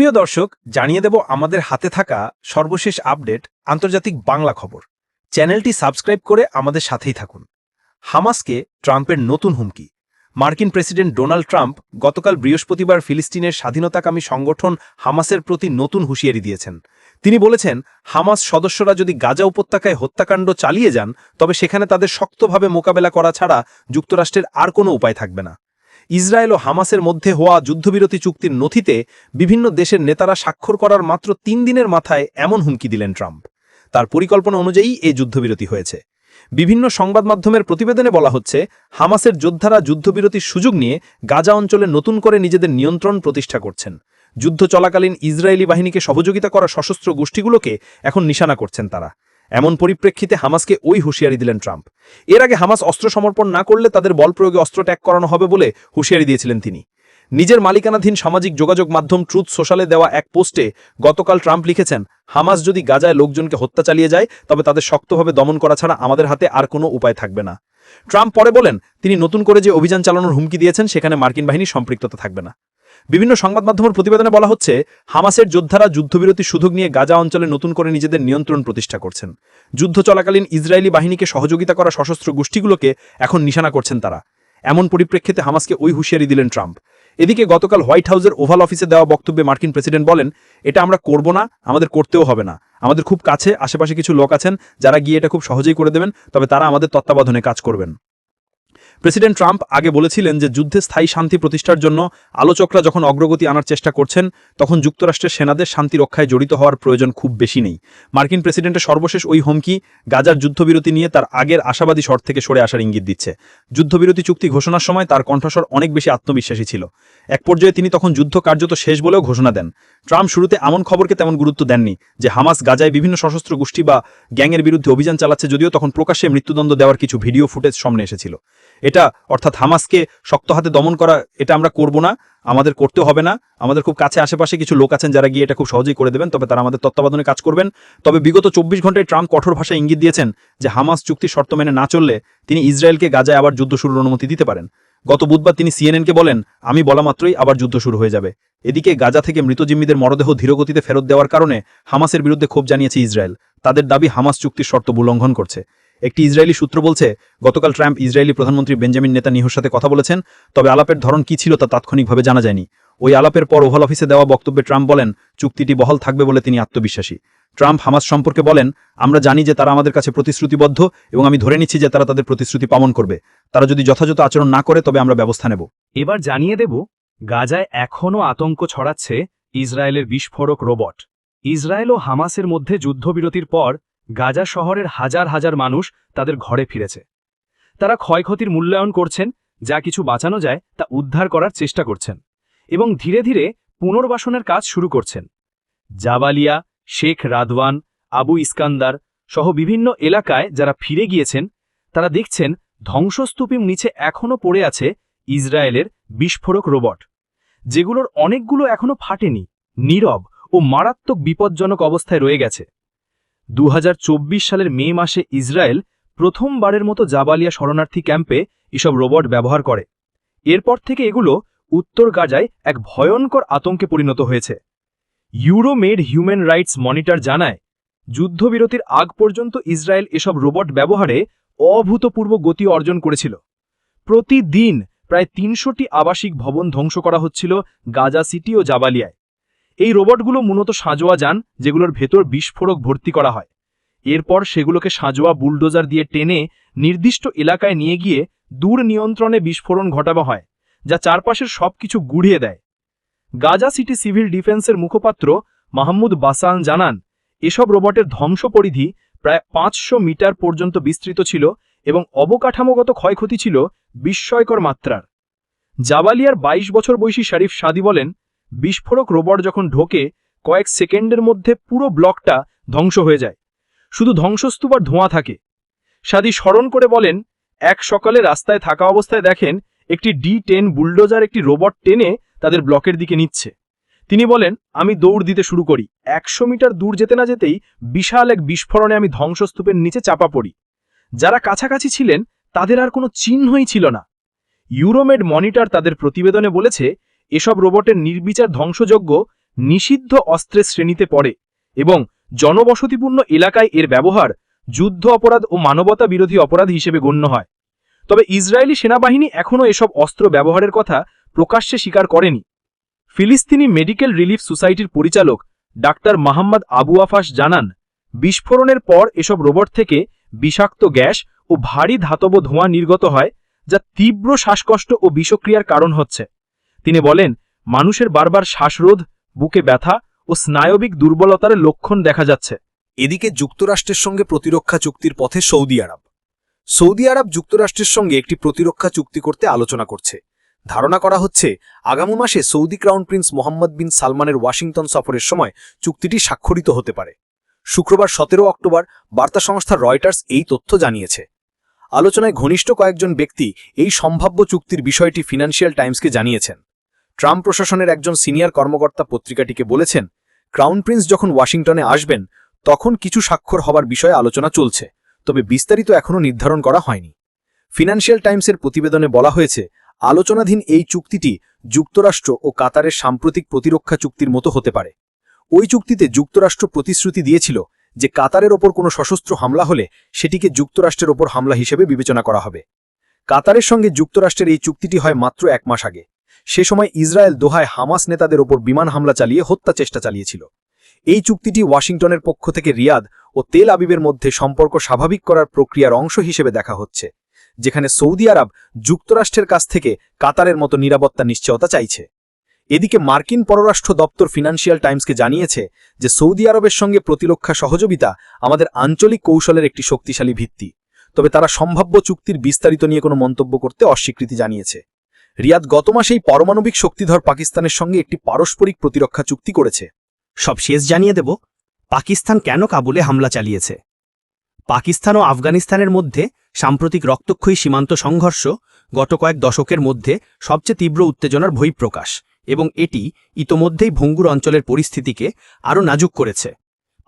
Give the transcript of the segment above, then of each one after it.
সুপ্রিয় দর্শক, জানিয়ে দেব আমাদের হাতে থাকা সর্বশেষ আপডেট আন্তর্জাতিক বাংলা খবর। চ্যানেলটি সাবস্ক্রাইব করে আমাদের সাথেই থাকুন। হামাসকে ট্রাম্পের নতুন হুমকি। মার্কিন প্রেসিডেন্ট ডোনাল্ড ট্রাম্প গতকাল বৃহস্পতিবার ফিলিস্তিনের স্বাধীনতাকামী সংগঠন হামাসের প্রতি নতুন হুঁশিয়ারি দিয়েছেন। তিনি বলেছেন, হামাস সদস্যরা যদি গাজা উপত্যকায় হত্যাকাণ্ড চালিয়ে যান, তবে সেখানে তাদের শক্তভাবে মোকাবেলা করা ছাড়া যুক্তরাষ্ট্রের আর কোনো উপায় থাকবে না। ইসরায়েল ও হামাসের মধ্যে হওয়া যুদ্ধবিরতি চুক্তির নথিতে বিভিন্ন দেশের নেতারা স্বাক্ষর করার মাত্র তিন দিনের মাথায় এমন হুমকি দিলেন ট্রাম্প। তার পরিকল্পনা অনুযায়ী এই যুদ্ধবিরতি হয়েছে। বিভিন্ন সংবাদ মাধ্যমের প্রতিবেদনে বলা হচ্ছে, হামাসের যোদ্ধারা যুদ্ধবিরতির সুযোগ নিয়ে গাজা অঞ্চলে নতুন করে নিজেদের নিয়ন্ত্রণ প্রতিষ্ঠা করছেন। যুদ্ধ চলাকালীন ইসরায়েলি বাহিনীকে সহযোগিতা করা সশস্ত্র গোষ্ঠীগুলোকে এখন নিশানা করছেন তারা। এমন পরিপ্রেক্ষিতে হামাসকে ওই হুঁশিয়ারি দিলেন ট্রাম্প। এর আগে হামাস অস্ত্র সমর্পণ না করলে তাদের বল প্রয়োগে অস্ত্র ট্যাগ করানো হবে বলে হুঁশিয়ারি দিয়েছিলেন তিনি। নিজের মালিকানাধীন সামাজিক যোগাযোগ মাধ্যম ট্রুথ সোশ্যালে দেওয়া এক পোস্টে গতকাল ট্রাম্প লিখেছেন, হামাস যদি গাজায় লোকজনকে হত্যা চালিয়ে যায়, তবে তাদের শক্তভাবে দমন করা ছাড়া আমাদের হাতে আর কোনো উপায় থাকবে না। ট্রাম্প পরে বলেন, তিনি নতুন করে যে অভিযান চালানোর হুমকি দিয়েছেন, সেখানে মার্কিন বাহিনী সম্পৃক্ততা থাকবে না। বিভিন্ন সংবাদ মাধ্যমের প্রতিবেদনে বলা হচ্ছে, হামাসের যোদ্ধারা যুদ্ধবিরতি সুযোগ নিয়ে গাজা অঞ্চলে নতুন করে নিজেদের নিয়ন্ত্রণ প্রতিষ্ঠা করছেন। যুদ্ধ চলাকালীন ইসরায়েলি বাহিনীকে সহযোগিতা করা সশস্ত্র গোষ্ঠীগুলোকে এখন নিশানা করছেন তারা। এমন পরিপ্রেক্ষিতে হামাসকে ওই হুঁশিয়ারি দিলেন ট্রাম্প। এদিকে গতকাল হোয়াইট হাউসের ওভাল অফিসে দেওয়া বক্তব্যে মার্কিন প্রেসিডেন্ট বলেন, এটা আমরা করব না, আমাদের করতেও হবে না। আমাদের খুব কাছে, আশেপাশে কিছু লোক আছেন যারা গিয়ে এটা খুব সহজেই করে দেবেন, তবে তারা আমাদের তত্ত্বাবধানে কাজ করবেন। প্রেসিডেন্ট ট্রাম্প আগে বলেছিলেন যে যুদ্ধে স্থায়ী শান্তি প্রতিষ্ঠার জন্য আলোচকরা যখন অগ্রগতি আনার চেষ্টা করছেন, তখন যুক্তরাষ্ট্রের সেনাদের শান্তি রক্ষায় জড়িত হওয়ার প্রয়োজন খুব বেশি নেই। মার্কিন প্রেসিডেন্টের সর্বশেষ ওই হুমকি গাজার যুদ্ধবিরতি নিয়ে তার আগের আশাবাদী শর্ত থেকে সরে আসার ইঙ্গিত দিচ্ছে। যুদ্ধবিরতি চুক্তি ঘোষণার সময় তার কণ্ঠস্বর অনেক বেশি আত্মবিশ্বাসী ছিল। এক পর্যায়ে তিনি তখন যুদ্ধ কার্যত শেষ বলেও ঘোষণা দেন। ট্রাম্প শুরুতে এমন খবরকে তেমন গুরুত্ব দেননি যে হামাস গাজায় বিভিন্ন সশস্ত্র গোষ্ঠী বা গ্যাংয়ের বিরুদ্ধে অভিযান চালাচ্ছে, যদিও তখন প্রকাশ্যে মৃত্যুদণ্ড দেওয়ার কিছু ভিডিও ফুটেজ সামনে এসেছিল। এটা অর্থাৎ হামাসকে শক্ত হাতে দমন করা, এটা আমরা করব না, আমাদের করতে হবে না। আমাদের খুব কাছে আশেপাশে কিছু লোক আছেন যারা গিয়ে এটা খুব সহজেই করে দেবেন, তবে তারা আমাদের তত্ত্বাবধানে কাজ করবেন। তবে বিগত চব্বিশ ঘন্টায় ট্রাম্প কঠোর ভাষায় ইঙ্গিত দিয়েছেন যে হামাস চুক্তির শর্ত মেনে না চললে তিনি ইসরায়েলকে গাজায় আবার যুদ্ধ শুরুর অনুমতি দিতে পারেন। গত বুধবার তিনি সিএনএনকে বলেন, আমি বলা মাত্রই আবার যুদ্ধ শুরু হয়ে যাবে। এদিকে গাজা থেকে মৃত জিম্মিদের মরদেহ ধীরগতিতে ফেরত দেওয়ার কারণে হামাসের বিরুদ্ধে ক্ষোভ জানিয়েছে ইসরায়েল। তাদের দাবি হামাস চুক্তির শর্ত উল্লঙ্ঘন করছে। একটি ইসরায়েলি সূত্র বলছে, গতকাল ট্রাম্প ইসরায়েলি প্রধানমন্ত্রী বেঞ্জামিন নেতানিহুর সাথে কথা বলেছেন, তবে আলাপের ধরন কি ছিল তা তাৎক্ষণিকভাবে জানা যায়নি। ওই আলাপের পর ওভাল অফিসে দেওয়া বক্তব্যে ট্রাম্প বলেন, চুক্তিটি বহাল থাকবে বলে তিনি আত্মবিশ্বাসী। ট্রাম্প হামাস সম্পর্কে বলেন, আমরা জানি যে তারা আমাদের কাছে প্রতিশ্রুতিবদ্ধ এবং আমি ধরে নিচ্ছি যে তারা তাদের প্রতিশ্রুতি পালন করবে। তারা যদি যথাযথ আচরণ না করে, তবে আমরা ব্যবস্থা নেব। এবার জানিয়ে দেব, গাজায় এখনও আতঙ্ক ছড়াচ্ছে ইসরায়েলের বিস্ফোরক রোবট। ইসরায়েল ও হামাসের মধ্যে যুদ্ধবিরতির পর গাজা শহরের হাজার হাজার মানুষ তাদের ঘরে ফিরেছে। তারা ক্ষয়ক্ষতির মূল্যায়ন করছেন, যা কিছু বাঁচানো যায় তা উদ্ধার করার চেষ্টা করছেন এবং ধীরে ধীরে পুনর্বাসনের কাজ শুরু করছেন। Jabalia, Sheikh Radwan, Abu Iskandar সহ বিভিন্ন এলাকায় যারা ফিরে গিয়েছেন, তারা দেখছেন ধ্বংসস্তূপের নিচে এখনও পড়ে আছে ইসরায়েলের বিস্ফোরক রোবট। যেগুলোর অনেকগুলো এখনও ফাটেনি, নীরব ও মারাত্মক বিপজ্জনক অবস্থায় রয়ে গেছে। দু হাজার চব্বিশ সালের মে মাসে ইসরায়েল প্রথমবারের মতো জাবালিয়া শরণার্থী ক্যাম্পে এসব রোবট ব্যবহার করে। এরপর থেকে এগুলো উত্তর গাজায় এক ভয়ঙ্কর আতঙ্কে পরিণত হয়েছে। ইউরোমেড হিউম্যান রাইটস মনিটর জানায়, যুদ্ধবিরতির আগ পর্যন্ত ইসরায়েল এসব রোবট ব্যবহারে অভূতপূর্ব গতি অর্জন করেছিল। প্রতিদিন প্রায় তিনশোটি আবাসিক ভবন ধ্বংস করা হচ্ছিল গাজা সিটি ও জাবালিয়ায়। এই রোবটগুলো মূলত সাঁজোয়া যান, যেগুলোর ভেতর বিস্ফোরক ভর্তি করা হয়। এরপর সেগুলোকে সাঁজোয়া বুলডোজার দিয়ে টেনে নির্দিষ্ট এলাকায় নিয়ে গিয়ে দূর নিয়ন্ত্রণে বিস্ফোরণ ঘটানো হয়, যা চারপাশের সবকিছু গুড়িয়ে দেয়। গাজা সিটি সিভিল ডিফেন্সের মুখপাত্র মাহমুদ বাসান জানান, এসব রোবটের ধ্বংস পরিধি প্রায় পাঁচশো মিটার পর্যন্ত বিস্তৃত ছিল এবং অবকাঠামোগত ক্ষয়ক্ষতি ছিল বিস্ময়কর মাত্রার। জাবালিয়ার ২২ বছর বয়সী শারিফ সাদি বলেন বিস্ফোরক রোবট যখন ঢোকে, কয়েক সেকেন্ডের মধ্যে পুরো ব্লকটা ধ্বংস হয়ে যায়। শুধু ধ্বংসস্তূপ আর ধোঁয়া থাকে। সাদি স্মরণ করে বলেন, এক সকালে রাস্তায় থাকা অবস্থায় দেখেন, একটি ডি টেন বুলডোজার একটি রোবট টেনে তাদের ব্লকের দিকে নিচ্ছে। তিনি বলেন, আমি দৌড় দিতে শুরু করি। একশো মিটার দূর যেতে না যেতেই বিশাল এক বিস্ফোরণে আমি ধ্বংসস্তূপের নিচে চাপা পড়ি। যারা কাছাকাছি ছিলেন, তাদের আর কোনো চিহ্নই ছিল না। ইউরোমেড মনিটর তাদের প্রতিবেদনে বলেছে এসব রোবটের নির্বিচার ধ্বংসযোগ্য নিষিদ্ধ অস্ত্রের শ্রেণীতে পড়ে এবং জনবসতিপূর্ণ এলাকায় এর ব্যবহার যুদ্ধ অপরাধ ও মানবতা বিরোধী অপরাধ হিসেবে গণ্য হয়। তবে ইসরায়েলি সেনাবাহিনী এখনও এসব অস্ত্র ব্যবহারের কথা প্রকাশ্যে স্বীকার করেনি। ফিলিস্তিনি মেডিকেল রিলিফ সোসাইটির পরিচালক ডাক্তার মাহমদ আবু আফাস জানান, বিস্ফোরণের পর এসব রোবট থেকে বিষাক্ত গ্যাস ও ভারী ধাতব ধোঁয়া নির্গত হয়, যা তীব্র শ্বাসকষ্ট ও বিষক্রিয়ার কারণ হচ্ছে। তিনি বলেন, মানুষের বারবার শ্বাসরোধ, বুকে ব্যথা ও স্নায়বিক দুর্বলতার লক্ষণ দেখা যাচ্ছে। এদিকে যুক্তরাষ্ট্রের সঙ্গে প্রতিরক্ষা চুক্তির পথে সৌদি আরব। সৌদি আরব যুক্তরাষ্ট্রের সঙ্গে একটি প্রতিরক্ষা চুক্তি করতে আলোচনা করছে। ধারণা করা হচ্ছে, আগামী মাসে Saudi crown prince Mohammed bin সালমানের ওয়াশিংটন সফরের সময় চুক্তিটি স্বাক্ষরিত হতে পারে। শুক্রবার সতেরো অক্টোবর বার্তা সংস্থা রয়টার্স এই তথ্য জানিয়েছে। আলোচনায় ঘনিষ্ঠ কয়েকজন ব্যক্তি এই সম্ভাব্য চুক্তির বিষয়টি ফিনান্সিয়াল টাইমসকে জানিয়েছেন। ট্রাম্প প্রশাসনের একজন সিনিয়র কর্মকর্তা পত্রিকাটিকে বলেছেন, ক্রাউন প্রিন্স যখন ওয়াশিংটনে আসবেন, তখন কিছু স্বাক্ষর হবার বিষয়ে আলোচনা চলছে, তবে বিস্তারিত এখনও নির্ধারণ করা হয়নি। ফিনান্সিয়াল টাইমসের প্রতিবেদনে বলা হয়েছে, আলোচনাধীন এই চুক্তিটি যুক্তরাষ্ট্র ও কাতারের সাম্প্রতিক প্রতিরক্ষা চুক্তির মতো হতে পারে। ওই চুক্তিতে যুক্তরাষ্ট্র প্রতিশ্রুতি দিয়েছিল যে কাতারের ওপর কোনো সশস্ত্র হামলা হলে সেটিকে যুক্তরাষ্ট্রের ওপর হামলা হিসেবে বিবেচনা করা হবে। কাতারের সঙ্গে যুক্তরাষ্ট্রের এই চুক্তিটি হয় মাত্র এক মাস আগে। সে সময় ইসরায়েল দোহায় হামাস নেতাদের ওপর বিমান হামলা চালিয়ে হত্যা চেষ্টা চালিয়েছিল। এই চুক্তিটি ওয়াশিংটনের পক্ষ থেকে রিয়াদ ও তেল আবিবের মধ্যে সম্পর্ক স্বাভাবিক করার প্রক্রিয়ার অংশ হিসেবে দেখা হচ্ছে, যেখানে সৌদি আরব যুক্তরাষ্ট্রের কাছ থেকে কাতারের মতো নিরাপত্তা নিশ্চয়তা চাইছে। এদিকে মার্কিন পররাষ্ট্র দপ্তর ফিনান্সিয়াল টাইমসকে জানিয়েছে যে সৌদি আরবের সঙ্গে প্রতিরক্ষা সহযোগিতা আমাদের আঞ্চলিক কৌশলের একটি শক্তিশালী ভিত্তি, তবে তারা সম্ভাব্য চুক্তির বিস্তারিত নিয়ে কোনো মন্তব্য করতে অস্বীকৃতি জানিয়েছে। রিয়াদ গত মাসেই পারমাণবিক শক্তিধর পাকিস্তানের সঙ্গে একটি পারস্পরিক প্রতিরক্ষা চুক্তি করেছে। সব শেষ জানিয়ে দেব, পাকিস্তান কেন কাবুলে হামলা চালিয়েছে। পাকিস্তান ও আফগানিস্তানের মধ্যে সাম্প্রতিক রক্তক্ষয়ী সীমান্ত সংঘর্ষ গত কয়েক দশকের মধ্যে সবচেয়ে তীব্র উত্তেজনার বহিঃপ্রকাশ, এবং এটি ইতোমধ্যেই ভঙ্গুর অঞ্চলের পরিস্থিতিকে আরও নাজুক করেছে।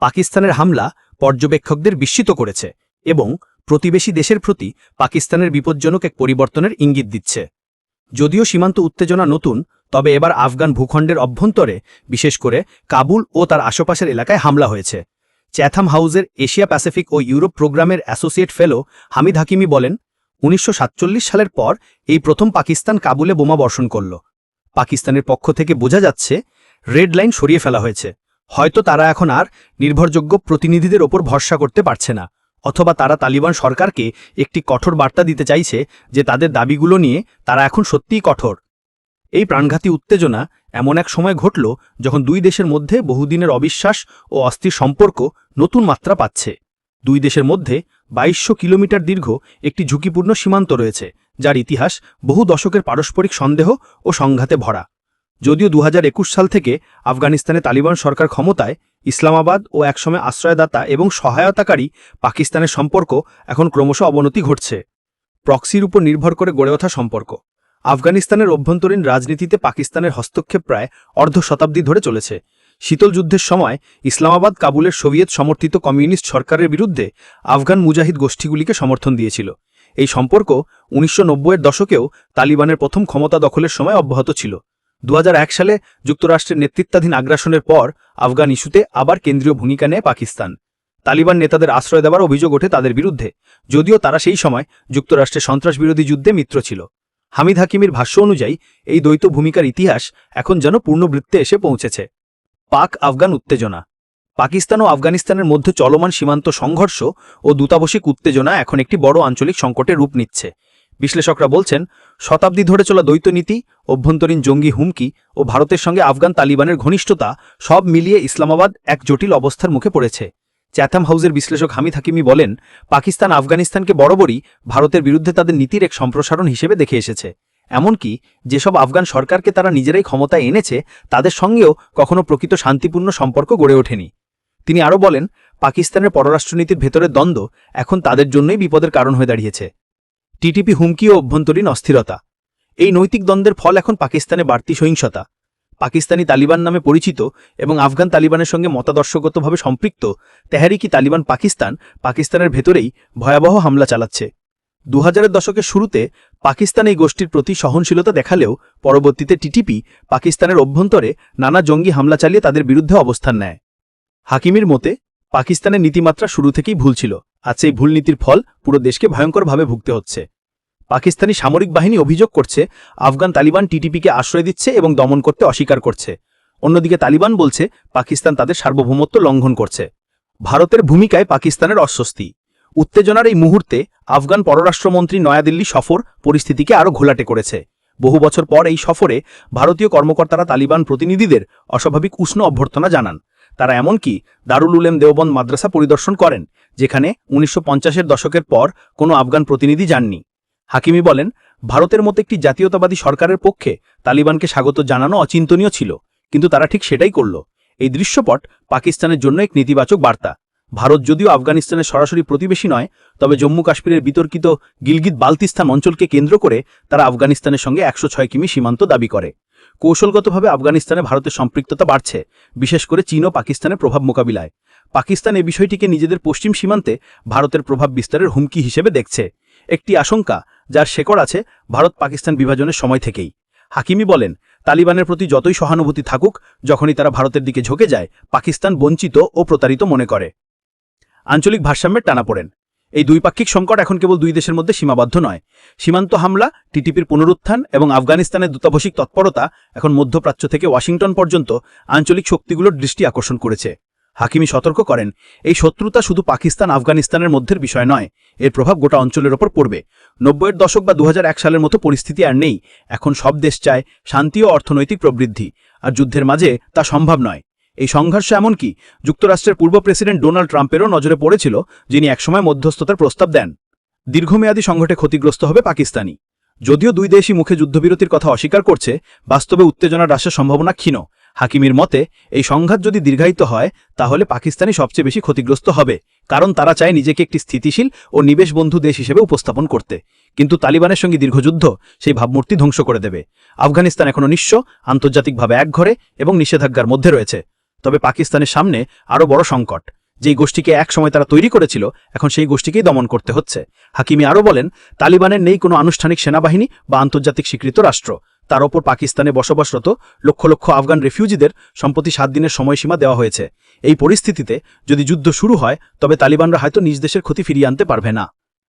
পাকিস্তানের হামলা পর্যবেক্ষকদের বিস্মিত করেছে, এবং প্রতিবেশী দেশের প্রতি পাকিস্তানের বিপজ্জনক এক পরিবর্তনের ইঙ্গিত দিচ্ছে। যদিও সীমান্ত উত্তেজনা নতুন, তবে এবার আফগান ভূখণ্ডের অভ্যন্তরে, বিশেষ করে কাবুল ও তার আশেপাশের এলাকায় হামলা হয়েছে। চ্যাথাম হাউজের এশিয়া প্যাসিফিক ও ইউরোপ প্রোগ্রামের অ্যাসোসিয়েট ফেলো হামিদ হাকিমি বলেন, উনিশশো সাতচল্লিশ সালের পর এই প্রথম পাকিস্তান কাবুলে বোমা বর্ষণ করল। পাকিস্তানের পক্ষ থেকে বোঝা যাচ্ছে, রেড লাইন সরিয়ে ফেলা হয়েছে। হয়তো তারা এখন আর নির্ভরযোগ্য প্রতিনিধিদের ওপর ভরসা করতে পারছে না। অথবা তারা তালিবান সরকারকে একটি কঠোর বার্তা দিতে চাইছে যে তাদের দাবিগুলো নিয়ে তারা এখন সত্যিই কঠোর। এই প্রাণঘাতী উত্তেজনা এমন এক সময় ঘটল যখন দুই দেশের মধ্যে বহুদিনের অবিশ্বাস ও অস্থির সম্পর্ক নতুন মাত্রা পাচ্ছে। দুই দেশের মধ্যে বাইশশো কিলোমিটার দীর্ঘ একটি ঝুঁকিপূর্ণ সীমান্ত রয়েছে, যার ইতিহাস বহু দশকের পারস্পরিক সন্দেহ ও সংঘাতে ভরা। যদিও দু হাজার একুশ সাল থেকে আফগানিস্তানে তালিবান সরকার ক্ষমতায় ইসলামাবাদ ও একসময় আশ্রয়দাতা এবং সহায়তাকারী পাকিস্তানের সম্পর্ক এখন ক্রমশ অবনতি ঘটছে। প্রক্সির উপর নির্ভর করে গড়ে ওঠা সম্পর্ক। আফগানিস্তানের অভ্যন্তরীণ রাজনীতিতে পাকিস্তানের হস্তক্ষেপ প্রায় অর্ধ শতাব্দী ধরে চলেছে। শীতল যুদ্ধের সময় ইসলামাবাদ কাবুলের সোভিয়েত সমর্থিত কমিউনিস্ট সরকারের বিরুদ্ধে আফগান মুজাহিদ গোষ্ঠীগুলিকে সমর্থন দিয়েছিল। এই সম্পর্ক উনিশশো এর দশকেও তালিবানের প্রথম ক্ষমতা দখলের সময় অব্যাহত ছিল। দু হাজার এক সালে যুক্তরাষ্ট্রের নেতৃত্বাধীন আগ্রাসনের পর আফগান ইস্যুতে আবার কেন্দ্রীয় ভূমিকা নেয় পাকিস্তান। তালিবান নেতাদের আশ্রয় দেওয়ার অভিযোগ ওঠে তাদের বিরুদ্ধে, যদিও তারা সেই সময় যুক্তরাষ্ট্রের সন্ত্রাস বিরোধী যুদ্ধে মিত্র ছিল। হামিদ হাকিমের ভাষ্য অনুযায়ী, এই দ্বৈত ভূমিকার ইতিহাস এখন যেন পূর্ণবৃত্তে এসে পৌঁছেছে। পাক আফগান উত্তেজনা। পাকিস্তান ও আফগানিস্তানের মধ্যে চলমান সীমান্ত সংঘর্ষ ও দূতাবশিক উত্তেজনা এখন একটি বড় আঞ্চলিক সংকটে রূপ নিচ্ছে। বিশ্লেষকরা বলছেন, শতাব্দী ধরে চলা দ্বৈত নীতি অভ্যন্তরীণ জঙ্গি হুমকি ও ভারতের সঙ্গে আফগান তালিবানের ঘনিষ্ঠতা সব মিলিয়ে ইসলামাবাদ এক জটিল অবস্থার মুখে পড়েছে। চ্যাথাম হাউসের বিশ্লেষক হামিদ হাকিমি বলেন, পাকিস্তান আফগানিস্তানকে বরাবরই ভারতের বিরুদ্ধে তাদের নীতির এক সম্প্রসারণ হিসেবে দেখে এসেছে। এমনকি যেসব আফগান সরকারকে তারা নিজেরাই ক্ষমতায় এনেছে, তাদের সঙ্গেও কখনো প্রকৃত শান্তিপূর্ণ সম্পর্ক গড়ে ওঠেনি। তিনি আরও বলেন, পাকিস্তানের পররাষ্ট্রনীতির ভেতরের দ্বন্দ্ব এখন তাদের জন্যই বিপদের কারণ হয়ে দাঁড়িয়েছে। টিটিপি হুমকি ও অভ্যন্তরীণ অস্থিরতা। এই নৈতিক দ্বন্দ্বের ফল এখন পাকিস্তানে বাড়তি সহিংসতা। পাকিস্তানি তালিবান নামে পরিচিত এবং আফগান তালিবানের সঙ্গে মতাদর্শগতভাবে সম্পৃক্ত তেহারিকি তালিবান পাকিস্তান পাকিস্তানের ভেতরেই ভয়াবহ হামলা চালাচ্ছে। দু হাজারের দশকের শুরুতে পাকিস্তান এই গোষ্ঠীর প্রতি সহনশীলতা দেখালেও পরবর্তীতে টিটিপি পাকিস্তানের অভ্যন্তরে নানা জঙ্গি হামলা চালিয়ে তাদের বিরুদ্ধে অবস্থান নেয়। হাকিমির মতে পাকিস্তানের নীতিমাত্রা শুরু থেকেই ভুল ছিল আজ এই ভুল নীতির ফল পুরো দেশকে ভয়ঙ্করভাবে ভুগতে হচ্ছে। পাকিস্তানি সামরিক বাহিনী অভিযোগ করছে, আফগান তালিবান টিটিপিকে আশ্রয় দিচ্ছে এবং দমন করতে অস্বীকার করছে। অন্যদিকে তালিবান বলছে, পাকিস্তান তাদের সার্বভৌমত্ব লঙ্ঘন করছে। ভারতের ভূমিকায় পাকিস্তানের অস্বস্তি। উত্তেজনার এই মুহূর্তে আফগান পররাষ্ট্রমন্ত্রী নয়াদিল্লি সফর পরিস্থিতিকে আরও ঘোলাটে করেছে। বহু বছর পর এই সফরে ভারতীয় কর্মকর্তারা তালিবান প্রতিনিধিদের অস্বাভাবিক উষ্ণ অভ্যর্থনা জানান। তারা এমনকি দারুল উলেম দেওবন্দ মাদ্রাসা পরিদর্শন করেন, যেখানে উনিশশো দশকের পর কোনো আফগান প্রতিনিধি যাননি। হাকিমি বলেন, ভারতের মতো একটি জাতীয়তাবাদী সরকারের পক্ষে তালিবানকে স্বাগত জানানো অচিন্তনীয় ছিল, কিন্তু তারা ঠিক সেটাই করল। এই দৃশ্যপট পাকিস্তানের জন্য এক নেতিবাচক বার্তা। ভারত যদিও আফগানিস্তানের সরাসরি প্রতিবেশী নয়, তবে জম্মু কাশ্মীরের বিতর্কিত গিলগিত বালতিস্তান অঞ্চলকে কেন্দ্র করে তারা আফগানিস্তানের সঙ্গে একশো ছয় কিমি সীমান্ত দাবি করে। কৌশলগতভাবে আফগানিস্তানে ভারতের সম্পৃক্ততা বাড়ছে, বিশেষ করে চীন ও পাকিস্তানের প্রভাব মোকাবিলায়। পাকিস্তান এ বিষয়টিকে নিজেদের পশ্চিম সীমান্তে ভারতের প্রভাব বিস্তারের হুমকি হিসেবে দেখছে। একটি আশঙ্কা যার শেকড় আছে ভারত পাকিস্তান বিভাজনের সময় থেকেই। হাকিমি বলেন, তালিবানের প্রতি যতই সহানুভূতি থাকুক, যখনই তারা ভারতের দিকে ঝুঁকে যায়, পাকিস্তান বঞ্চিত ও প্রতারিত মনে করে। আঞ্চলিক ভারসাম্যের টানাপোড়েন এই দুই পাক্ষিক সংকট এখন কেবল দুই দেশের মধ্যে সীমাবদ্ধ নয়। সীমান্ত হামলা, টিটিপির পুনরুত্থান এবং আফগানিস্তানের দূতাবাসিক তৎপরতা এখন মধ্যপ্রাচ্য থেকে ওয়াশিংটন পর্যন্ত আঞ্চলিক শক্তিগুলোর দৃষ্টি আকর্ষণ করেছে। হাকিমি সতর্ক করেন, এই শত্রুতা শুধু পাকিস্তান, আফগানিস্তানের মধ্যের বিষয় নয়, এর প্রভাব গোটা অঞ্চলের ওপর পড়বে। নব্বইয়ের দশক বা দু হাজার এক সালের মতো পরিস্থিতি আর নেই, এখন সব দেশ চায় শান্তি ও অর্থনৈতিক প্রবৃদ্ধি, আর যুদ্ধের মাঝে তা সম্ভব নয়। এই সংঘর্ষ এমনকি যুক্তরাষ্ট্রের পূর্ব প্রেসিডেন্ট ডোনাল্ড ট্রাম্পেরও নজরে পড়েছিল যিনি একসময় মধ্যস্থতার প্রস্তাব দেন। দীর্ঘমেয়াদী সংঘটে ক্ষতিগ্রস্ত হবে পাকিস্তানি। যদিও দুই দেশই মুখে যুদ্ধবিরতির কথা অস্বীকার করছে, বাস্তবে উত্তেজনা হ্রাসের সম্ভাবনা ক্ষীণ। হাকিমির মতে, এই সংঘাত যদি দীর্ঘায়িত হয়, তাহলে পাকিস্তানি সবচেয়ে বেশি ক্ষতিগ্রস্ত হবে, কারণ তারা চায় নিজেকে একটি স্থিতিশীল ও নিবেশ বন্ধু দেশ হিসেবে উপস্থাপন করতে। কিন্তু তালিবানের সঙ্গে দীর্ঘযুদ্ধ সেই ভাবমূর্তি ধ্বংস করে দেবে। আফগানিস্তান এখনও নিঃস্ব, আন্তর্জাতিকভাবে একঘরে এবং নিষেধাজ্ঞার মধ্যে রয়েছে। তবে পাকিস্তানের সামনে আরও বড় সংকট। যেই গোষ্ঠীকে এক সময় তারা তৈরি করেছিল, এখন সেই গোষ্ঠীকেই দমন করতে হচ্ছে। হাকিমি আরও বলেন, তালিবানের নেই কোনো আনুষ্ঠানিক সেনাবাহিনী বা আন্তর্জাতিক স্বীকৃত রাষ্ট্র। তার ওপর পাকিস্তানে বসবাসরত লক্ষ লক্ষ আফগান রেফিউজিদের সম্প্রতি সাত দিনের সময়সীমা দেওয়া হয়েছে। এই পরিস্থিতিতে যদি যুদ্ধ শুরু হয়, তবে তালিবানরা হয়তো নিজ দেশের ক্ষতি ফিরিয়ে আনতে পারবে না।